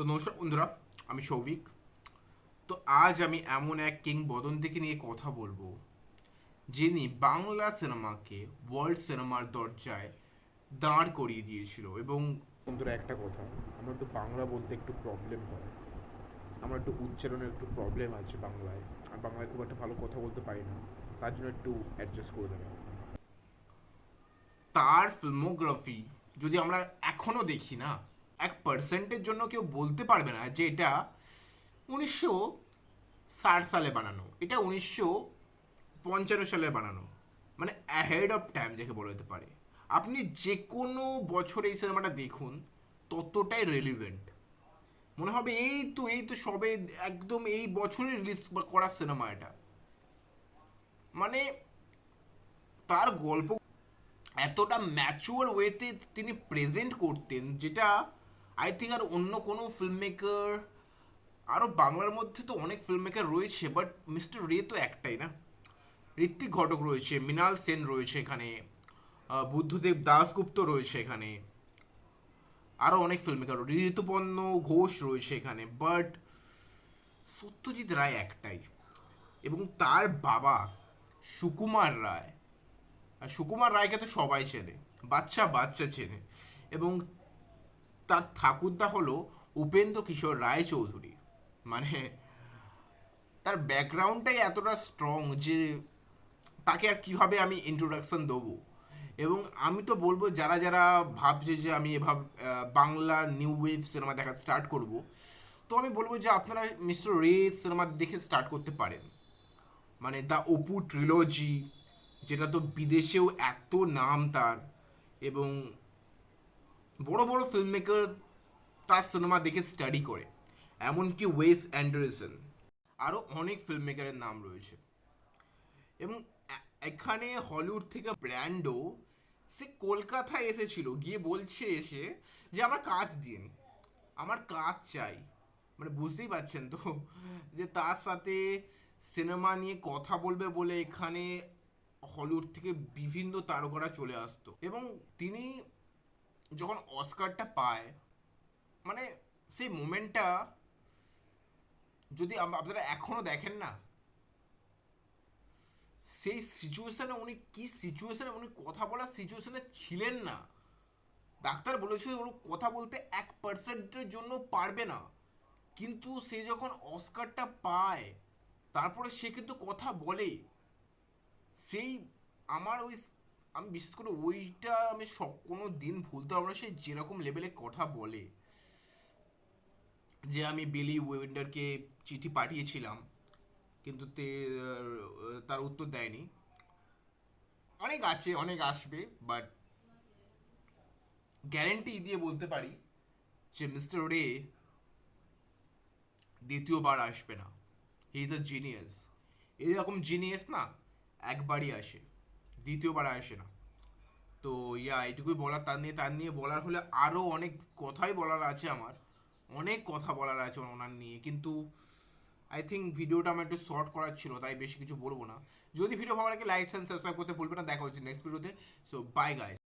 তো নমস্কার বন্ধুরা আমি সৌভিক। তো আজ আমি এমন এক কিংবদন্তিকে নিয়ে কথা বলব যিনি বাংলা সিনেমাকে ওয়ার্ল্ড সিনেমার দরজায় দাঁড় করিয়ে দিয়েছিল এবং বন্ধুরা একটা কথা আমার একটু বাংলা বলতে একটু প্রবলেম হয়। আমার একটু উচ্চারণে একটু প্রবলেম আছে বাংলায়। আর বাংলায় খুব একটা ভালো কথা বলতে পারি না তার জন্য একটু অ্যাডজাস্ট করে দেবেন তার ফিল্মোগ্রাফি যদি আমরা এখনও দেখি না এক পার্সেন্টের জন্য কেউ বলতে পারবে না যে এটা উনিশশো ষাট সালে বানানো, এটা উনিশশো পঞ্চান্ন সালে বানানো মানে অ্যাহেড অফ টাইম যাকে বলা যেতে পারে। আপনি যে কোনো বছরে এই সিনেমাটা দেখুন, ততটাই রেলিভেন্ট মনে হবে এই তো এই তো সবে একদম এই বছরে রিলিজ করা সিনেমা এটা। মানে তার গল্প এতটা ম্যাচুয়ার ওয়েতে তিনি প্রেজেন্ট করতেন, যেটা আই থিঙ্ক আর অন্য কোনো ফিল্ম মেকার আরও বাংলার মধ্যে তো অনেক ফিল্ম মেকার রয়েছে বাট মিস্টার রে তো একটাই না? ঋত্বিক ঘটক রয়েছে, মৃণাল সেন রয়েছে এখানে বুদ্ধদেব দাসগুপ্ত রয়েছে এখানে আরও অনেক ফিল্ম মেকার ঋতুপর্ণ ঘোষ রয়েছে এখানে বাট সত্যজিৎ রায় একটাই। এবং তার বাবা সুকুমার রায়। আর সুকুমার রায়কে তো সবাই চেনে, বাচ্চা বাচ্চা চেনে। এবং তার ঠাকুরদা হলো উপেন্দ্র কিশোর রায় চৌধুরী মানে তার ব্যাকগ্রাউন্ডটাই এতটা স্ট্রং যে তাকে আর কীভাবে আমি ইন্ট্রোডাকশন দেবো? এবং আমি তো বলব, যারা যারা ভাবছে যে আমি এভাবে বাংলা নিউ ওয়েভ সিনেমা দেখা স্টার্ট করব, তো আমি বলব যে আপনারা মিস্টার রে সিনেমা দেখে স্টার্ট করতে পারেন। মানে দ্য অপু ট্রিলজি যেটা তো বিদেশেও এত নাম তার, এবং বড় বড় ফিল্ম মেকার তার সিনেমা দেখে স্টাডি করে, এমনকি ওয়েস অ্যান্ডারসন আরও অনেক ফিল্ম মেকারের নাম রয়েছে। এবং এখানে হলিউড থেকে ব্র্যান্ডও সে কলকাতায় এসেছিল, গিয়ে বলছে এসে যে, আমার কাজ দিন, আমার কাজ চাই। মানে বুঝতেই পারছেন তো? যে তার সাথে সিনেমা নিয়ে কথা বলবে বলে এখানে হলিউড থেকে বিভিন্ন তারকারা চলে আসতো। এবং তিনি যখন অস্কারটা পায় মানে সেই মোমেন্টটা যদি আপনারা এখনও দেখেন না, সেই সিচুয়েশনে উনি কি সিচুয়েশনে উনি কথা বলার সিচুয়েশনে ছিলেন না, ডাক্তার বলেছিল ওর কথা বলতে এক পার্সেন্টের জন্য পারবে না। কিন্তু সে যখন অস্কারটা পায়, তারপরে সে কিন্তু কথা বলে সেই আমার ওই আমি বিশেষ করে ওইটা আমি সব কোনো দিন ভুলতে পারব না, সে যেরকম লেভেলে কথা বলে। যে আমি বিলি ওয়েন্ডারকে চিঠি পাঠিয়েছিলাম, কিন্তু তে তার উত্তর দেয়নি। অনেক আছে, অনেক আসবে বাট গ্যারেন্টি দিয়ে বলতে পারি যে মিস্টার রে দ্বিতীয়বার আসবে না। হি ইজ আ জিনিয়াস এরকম জিনিয়াস না, একবারই আসে। দ্বিতীয়বার আসে না। তো ইয়া এটুকুই বলার, তার নিয়ে তার নিয়ে বলার হলে আরও অনেক কথাই বলার আছে আমার। অনেক কথা বলার আছে ওনার নিয়ে, কিন্তু আই থিঙ্ক ভিডিওটা আমার একটু শর্ট করার ছিল, তাই বেশি কিছু বলব না। যদি ভিডিও ভালো লাগে লাইক অ্যান্ড সাবস্ক্রাইব করতে ভুলবে না, দেখা হচ্ছে নেক্সট ভিডিওতে সো বাই গাইস